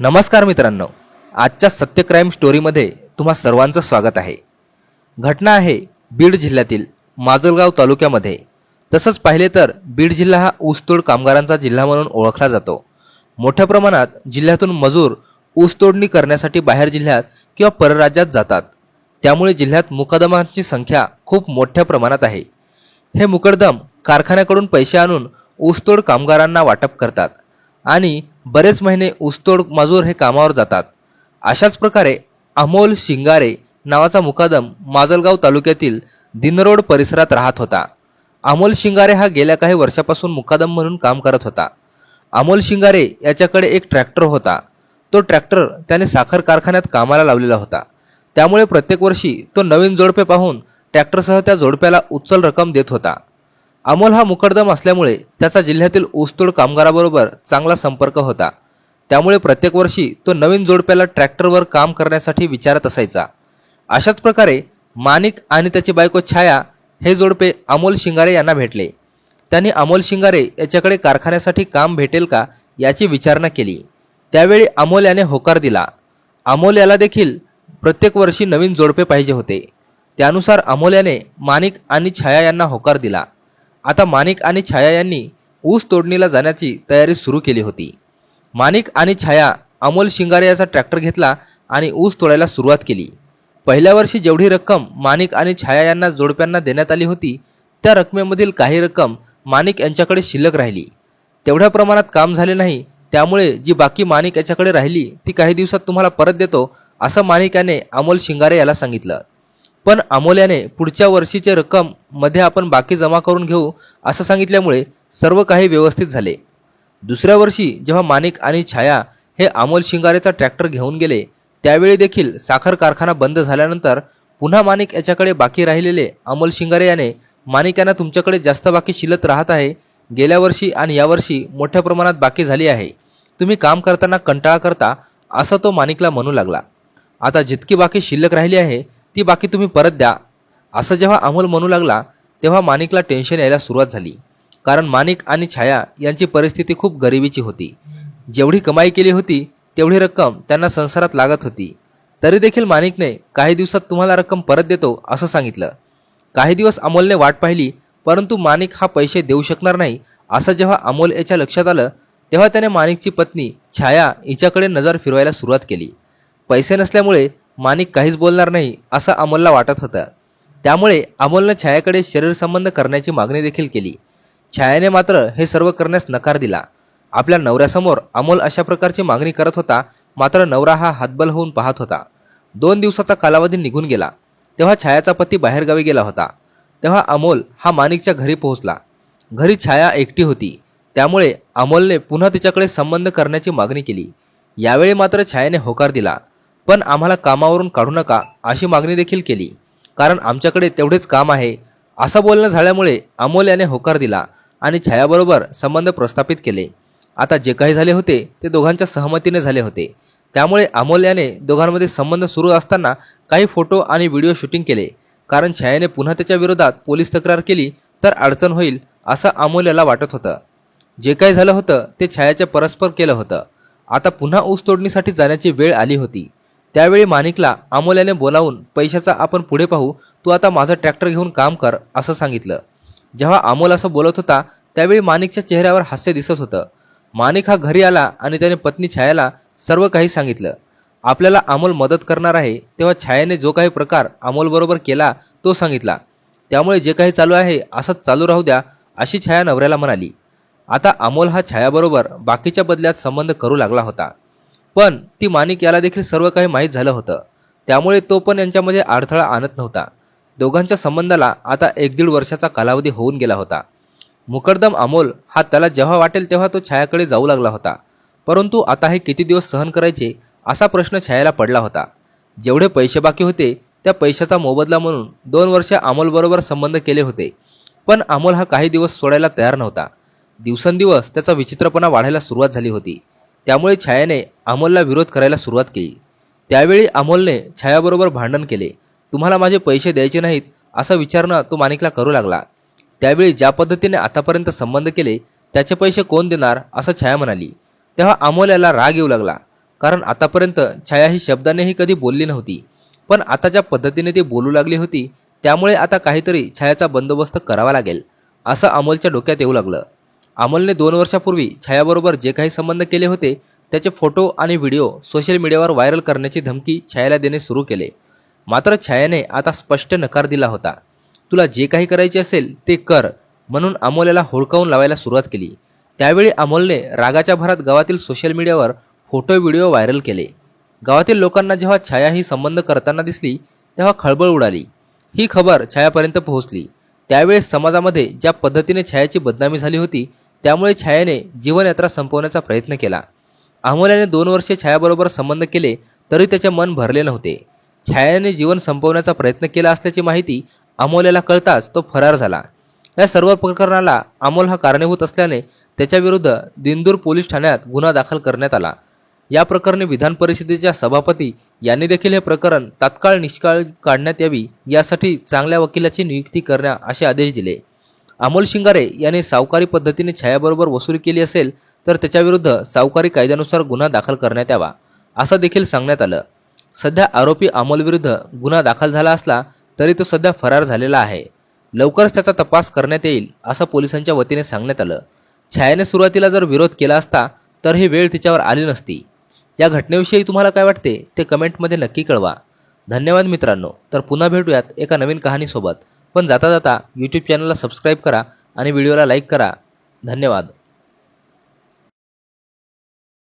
नमस्कार मित्रांनो. आजच्या सत्य क्राईम स्टोरीमध्ये तुम्हा सर्वांचं स्वागत आहे. घटना आहे बीड जिल्ह्यातील माजलगाव तालुक्यामध्ये. तसंच पाहिले तर बीड जिल्हा हा ऊसतोड कामगारांचा जिल्हा म्हणून ओळखला जातो. मोठ्या प्रमाणात जिल्ह्यातून मजूर ऊसतोडणी करण्यासाठी बाहेर जिल्ह्यात किंवा परराज्यात जातात. त्यामुळे जिल्ह्यात मुकदमांची संख्या खूप मोठ्या प्रमाणात आहे. हे मुकदम कारखान्याकडून पैसे आणून ऊसतोड कामगारांना वाटप करतात. आणि बरेच महिने ऊसतोड मजूर हे कामावर जातात. अशाच प्रकारे अमोल शिंगारे नावाचा मुकादम माजलगाव तालुक्यातील दिनरोड परिसरात राहत होता. अमोल शिंगारे हा गेल्या काही वर्षापासून मुकादम म्हणून काम करत होता. अमोल शिंगारे याच्याकडे एक ट्रॅक्टर होता. तो ट्रॅक्टर त्याने साखर कारखान्यात कामाला लावलेला होता. त्यामुळे प्रत्येक वर्षी तो नवीन जोडपे पाहून ट्रॅक्टरसह त्या जोडप्याला उचल रक्कम देत होता. अमोल हा मुकरदम असल्यामुळे त्याचा जिल्ह्यातील ऊसतोड कामगाराबरोबर चांगला संपर्क होता. त्यामुळे प्रत्येक वर्षी तो नवीन जोडप्याला ट्रॅक्टरवर काम करण्यासाठी विचारत असायचा. अशाच प्रकारे माणिक आणि त्याची बायको छाया हे जोडपे अमोल शिंगारे यांना भेटले. त्यांनी अमोल शिंगारे याच्याकडे कारखान्यासाठी काम भेटेल का याची विचारणा केली. त्यावेळी अमोल याने होकार दिला. अमोल याला देखील प्रत्येक वर्षी नवीन जोडपे पाहिजे होते. त्यानुसार अमोल याने माणिक आणि छाया यांना होकार दिला. आता माणिक आणि छाया यांनी ऊस तोडणीला जाण्याची तयारी सुरू केली होती. माणिक आणि छाया अमोल शिंगारे याचा ट्रॅक्टर घेतला आणि ऊस तोडायला सुरुवात केली. पहिल्या वर्षी जेवढी रक्कम माणिक आणि छाया यांना जोडप्यांना देण्यात आली होती त्या रकमेमधील काही रक्कम माणिक यांच्याकडे शिल्लक राहिली. तेवढ्या प्रमाणात काम झाले नाही त्यामुळे जी बाकी माणिक याच्याकडे राहिली ती काही दिवसात तुम्हाला परत देतो असं माणिक याने अमोल शिंगारे याला सांगितलं. पण अमोल्याने पुढच्या वर्षीचे रक्कममध्ये आपण बाकी जमा करून घेऊ असं सांगितल्यामुळे सर्व काही व्यवस्थित झाले. दुसऱ्या वर्षी जेव्हा माणिक आणि छाया हे अमोल शिंगारेचा ट्रॅक्टर घेऊन गेले त्यावेळी देखील साखर कारखाना बंद झाल्यानंतर पुन्हा माणिक याच्याकडे बाकी राहिलेले अमोल शिंगारे याने माणिक यांना तुमच्याकडे जास्त बाकी शिल्लक राहत आहे. गेल्या वर्षी आणि यावर्षी मोठ्या प्रमाणात बाकी झाली आहे. तुम्ही काम करताना कंटाळा करता असं तो माणिकला म्हणू लागला. आता जितकी बाकी शिल्लक राहिली आहे ती बाकी तुम्ही परत द्या. असं जेव्हा अमोल म्हणू लागला तेव्हा माणिकला टेन्शन यायला सुरुवात झाली. कारण माणिक आणि छाया यांची परिस्थिती खूप गरिबीची होती. जेवढी कमाई केली होती तेवढी रक्कम त्यांना संसारात लागत होती. तरी देखील माणिकने काही दिवसात तुम्हाला रक्कम परत देतो असं सांगितलं. काही दिवस अमोलने वाट पाहिली परंतु माणिक हा पैसे देऊ शकणार नाही असं जेव्हा अमोल याच्या लक्षात आलं तेव्हा त्याने माणिकची पत्नी छाया हिच्याकडे नजर फिरवायला सुरुवात केली. पैसे नसल्यामुळे माणिक काहीच बोलणार नाही असं अमोलला वाटत होतं. त्यामुळे अमोलनं छायाकडे शरीर संबंध करण्याची मागणी देखील केली. छायाने मात्र हे सर्व करण्यास नकार दिला. आपल्या नवऱ्यासमोर अमोल अशा प्रकारची मागणी करत होता मात्र नवरा हा हातबल होऊन पाहत होता. दोन दिवसाचा कालावधी निघून गेला. तेव्हा छायाचा पती बाहेरगावी गेला होता. तेव्हा अमोल हा माणिकच्या घरी पोहोचला. घरी छाया एकटी होती. त्यामुळे अमोलने पुन्हा तिच्याकडे संबंध करण्याची मागणी केली. यावेळी मात्र छायाने होकार दिला. पण आम्हाला कामावरून काढू नका अशी मागणी देखील केली. कारण आमच्याकडे तेवढेच काम आहे. असं बोलणं झाल्यामुळे अमोल याने होकार दिला आणि छायाबरोबर संबंध प्रस्थापित केले. आता जे काही झाले होते ते दोघांच्या सहमतीने झाले होते. त्यामुळे अमोल याने दोघांमध्ये संबंध सुरू असताना काही फोटो आणि व्हिडिओ शूटिंग केले. कारण छायाने पुन्हा त्याच्या विरोधात पोलीस तक्रार केली तर अडचण होईल असं अमोल याला वाटत होतं. जे काही झालं होतं ते छायाच्या परस्पर केलं होतं. आता पुन्हा ऊस तोडणीसाठी जाण्याची वेळ आली होती. त्यावेळी माणिकला अमोल्याने बोलावून पैशाचा आपण पुढे पाहू तू आता माझा ट्रॅक्टर घेऊन काम कर असं सांगितलं. जेव्हा अमोल असं बोलत होता त्यावेळी माणिकच्या चेहऱ्यावर हास्य दिसत होतं. माणिक हा घरी आला आणि त्याने पत्नी छायाला सर्व काही सांगितलं. आपल्याला अमोल मदत करणार आहे तेव्हा छायाने जो काही प्रकार अमोलबरोबर केला तो सांगितला. त्यामुळे जे काही चालू आहे असंच चालू राहू द्या अशी छाया नवऱ्याला म्हणाली. आता अमोल हा छायाबरोबर बाकीच्या बदल्यात संबंध करू लागला होता. पण ती माणिक याला देखील सर्व काही माहीत झालं होतं. त्यामुळे तो पण यांच्यामध्ये अडथळा आणत नव्हता. दोघांच्या संबंधाला आता एक दीड वर्षाचा कालावधी होऊन गेला होता. मुकरदम अमोल हा त्याला जेव्हा वाटेल तेव्हा तो छायाकडे जाऊ लागला होता. परंतु आता हे किती दिवस सहन करायचे असा प्रश्न छायाला पडला होता. जेवढे पैसे बाकी होते त्या पैशाचा मोबदला म्हणून दोन वर्ष अमोलबरोबर संबंध केले होते. पण अमोल हा काही दिवस सोडायला तयार नव्हता. दिवसेंदिवस त्याचा विचित्रपणा वाढायला सुरुवात झाली होती. त्यामुळे छायाने अमोलला विरोध करायला सुरुवात केली. त्यावेळी अमोलने छायाबरोबर भांडण केले. तुम्हाला माझे पैसे द्यायचे नाहीत असं विचारणं तो माणिकला करू लागला. त्यावेळी ज्या पद्धतीने आतापर्यंत संबंध केले त्याचे पैसे कोण देणार असं छाया म्हणाली. तेव्हा अमोल याला राग येऊ लागला कारण आतापर्यंत छाया ही शब्दानेही कधी बोलली नव्हती. पण आता ज्या पद्धतीने ती बोलू लागली होती त्यामुळे आता काहीतरी छायाचा बंदोबस्त करावा लागेल असं अमोलच्या डोक्यात येऊ लागलं. अमोलने दोन वर्षापूर्वी छायाबरोबर जे काही संबंध केले होते त्याचे फोटो आणि व्हिडिओ सोशल मीडियावर व्हायरल करण्याची धमकी छायाला देणे सुरू केले. मात्र छायाने आता स्पष्ट नकार दिला होता. तुला जे काही करायचे असेल ते कर म्हणून अमोल याला लावायला सुरुवात केली. त्यावेळी अमोलने रागाच्या भरात गावातील सोशल मीडियावर फोटो व्हिडिओ व्हायरल केले. गावातील लोकांना जेव्हा छाया ही संबंध करताना दिसली तेव्हा खळबळ उडाली. ही खबर छायापर्यंत पोहोचली. त्यावेळेस समाजामध्ये ज्या पद्धतीने छायाची बदनामी झाली होती त्यामुळे छायाने जीवनयात्रा संपवण्याचा प्रयत्न केला. अमोल्याने दोन वर्षे छायाबरोबर संबंध केले तरी त्याचे मन भरले नव्हते. छायाने जीवन संपवण्याचा प्रयत्न केला असल्याची माहिती अमोल्याला कळताच तो फरार झाला. या सर्व प्रकरणाला अमोल हा कारणीभूत असल्याने त्याच्याविरुद्ध दिंदूर पोलीस ठाण्यात गुन्हा दाखल करण्यात आला. या प्रकरणी विधान परिषदेच्या सभापती यांनी देखील हे प्रकरण तात्काळ निष्काळ काढण्यात यावी यासाठी चांगल्या वकिलाची नियुक्ती करण्या असे आदेश दिले. अमोल शिंगारे यांनी सावकारी पद्धतीने छायाबरोबर वसुली केली असेल तर त्याच्याविरुद्ध सावकारी कायद्यानुसार गुन्हा दाखल करण्यात यावा असं देखील सांगण्यात आलं. सध्या आरोपी अमोलविरुद्ध गुन्हा दाखल झाला असला तरी तो सध्या फरार झालेला आहे. लवकरच त्याचा तपास करण्यात येईल असं पोलिसांच्या वतीने सांगण्यात आलं. छायाने सुरुवातीला जर विरोध केला असता तर ही वेळ तिच्यावर आली नसती. या घटनेविषयी तुम्हाला काय वाटते ते कमेंटमध्ये नक्की कळवा. धन्यवाद मित्रांनो. तर पुन्हा भेटूयात एका नवीन कहाणीसोबत. पण जाता जाता यूट्यूब चॅनलला सबस्क्राईब करा आणि व्हिडिओला लाईक करा. धन्यवाद.